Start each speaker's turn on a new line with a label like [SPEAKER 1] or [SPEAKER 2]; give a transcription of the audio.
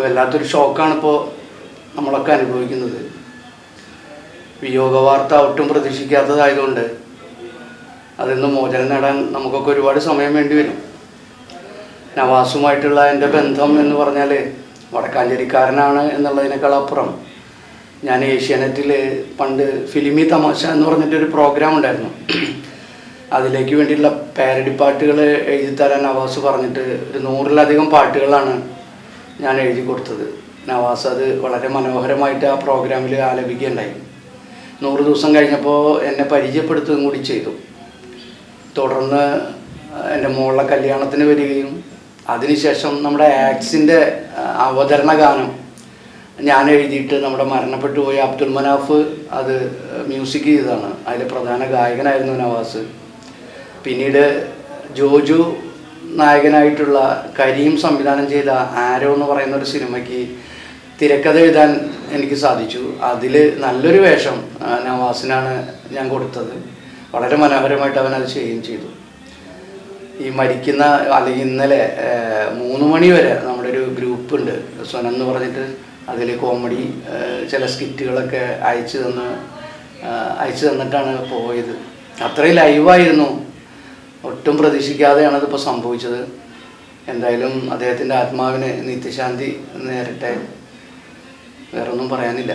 [SPEAKER 1] വല്ലാത്തൊരു ഷോക്കാണ് ഇപ്പോൾ നമ്മളൊക്കെ അനുഭവിക്കുന്നത്. വിയോഗ വാർത്ത ഒട്ടും പ്രതീക്ഷിക്കാത്തതായതുകൊണ്ട് അതിൽ നിന്ന് മോചനം നേടാൻ നമുക്കൊക്കെ ഒരുപാട് സമയം വേണ്ടി വരും. നവാസുമായിട്ടുള്ള എന്റെ ബന്ധം എന്ന് പറഞ്ഞാൽ വടക്കാഞ്ചേരിക്കാരനാണ് എന്നുള്ളതിനേക്കാൾ അപ്പുറം ഞാൻ ഏഷ്യാനെറ്റിൽ പണ്ട് ഫിലിമി തമാശ എന്ന് പറഞ്ഞിട്ടൊരു പ്രോഗ്രാം ഉണ്ടായിരുന്നു. അതിലേക്ക് വേണ്ടിയിട്ടുള്ള പാരഡി പാട്ടുകൾ എഴുതി തരാൻ നവാസ് പറഞ്ഞിട്ട് ഒരു നൂറിലധികം പാട്ടുകളാണ് ഞാൻ എഴുതി കൊടുത്തത്. നവാസ് അത് വളരെ മനോഹരമായിട്ട് ആ പ്രോഗ്രാമിൽ ആലപിക്കുകയുണ്ടായി. നൂറ് ദിവസം കഴിഞ്ഞപ്പോൾ എന്നെ പരിചയപ്പെടുത്തുകയും കൂടി ചെയ്തു. തുടർന്ന് എന്റെ മോളുടെ കല്യാണത്തിന് വരികയും അതിനുശേഷം നമ്മുടെ ആക്സിന്റെ അവതരണ ഗാനം ഞാൻ എഴുതിയിട്ട് നമ്മുടെ മരണപ്പെട്ടു പോയ അബ്ദുൽ മനാഫ് അത് മ്യൂസിക് ചെയ്തതാണ്. അതിലെ പ്രധാന ഗായകനായിരുന്നു നവാസ്. പിന്നീട് ജോജു നായകനായിട്ടുള്ള കരീം സംവിധാനം ചെയ്ത ആരോ എന്ന് പറയുന്ന ഒരു സിനിമയ്ക്ക് തിരക്കഥ എഴുതാൻ എനിക്ക് സാധിച്ചു. അതിൽ നല്ലൊരു വേഷം നവാസിനാണ് ഞാൻ കൊടുത്തത്. വളരെ മനോഹരമായിട്ട് അവൻ അത് ചെയ്യുകയും ചെയ്തു. ഈ മരിക്കുന്ന അല്ലെങ്കിൽ ഇന്നലെ മൂന്ന് മണി വരെ നമ്മുടെ ഒരു ഗ്രൂപ്പ് ഉണ്ട്. സ്വനം എന്ന് പറഞ്ഞിട്ട് അതിൽ കോമഡി ചില സ്കിറ്റുകളൊക്കെ അയച്ചു തന്ന് അയച്ചു തന്നിട്ടാണ് പോയത്. അത്രയും ലൈവായിരുന്നു. ഒട്ടും പ്രതീക്ഷിക്കാതെയാണ് ഇതിപ്പോൾ സംഭവിച്ചത്. എന്തായാലും അദ്ദേഹത്തിന്റെ ആത്മാവിന് നിത്യശാന്തി നേരട്ടെ. വേറൊന്നും പറയാനില്ല.